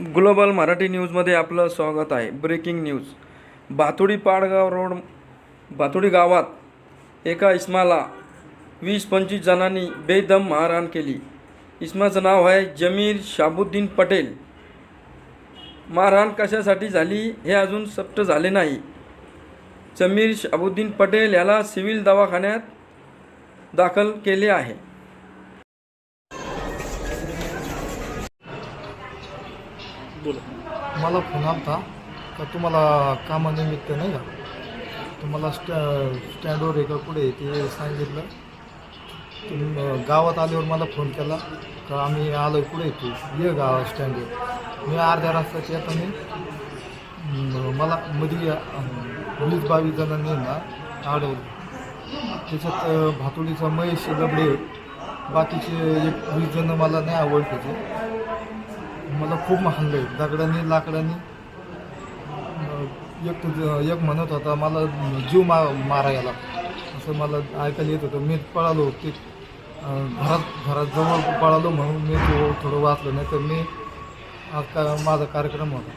Global Marathi न्यूजमध्ये आपलं स्वागत आहे. Breaking news. Bhatodi Padgaon road Bhatodi गावात एका इस्माला वीस पंचवीस जणांनी बेदम मारहाण केली. इस्माचं नाव आहे जमीर शाबुद्दीन पटेल. मारहाण कशासाठी झाली हे अजून स्पष्ट झाले नाही. जमीर शाबुद्दीन पटेल याला सिव्हिल दवाखान्यात दाखल केले आहे. मला फोन आलता का तुम्हाला कामानिमित्त नाही का? तुम्हाला स्टॅ स्टँडवर आहे का पुढे ते सांगितलं. तुम्ही गावात आल्यावर मला फोन केला का आम्ही आलो पुढे तू? ये गावा स्टँडवर. मी अर्ध्या रस्त्यात येताना मला मध्ये वीस बावीस जणांनी ना अडवलं त्याच्यात भातोडीचा भातुडीचा महेश दबडे बाकीचे एक वीस जण मला नाही आवडते मला खूप हाणलं दगडांनी लाकडांनी. अं, एक एक म्हणत होता मला जीव मा मारायला. असं मला ऐकायला येत होतं. मी पळालो ते घरात घरात जवळ पळालो म्हणून मी थोडं वाचलं. नाही तर मी आज का माझा कार्यक्रम होता.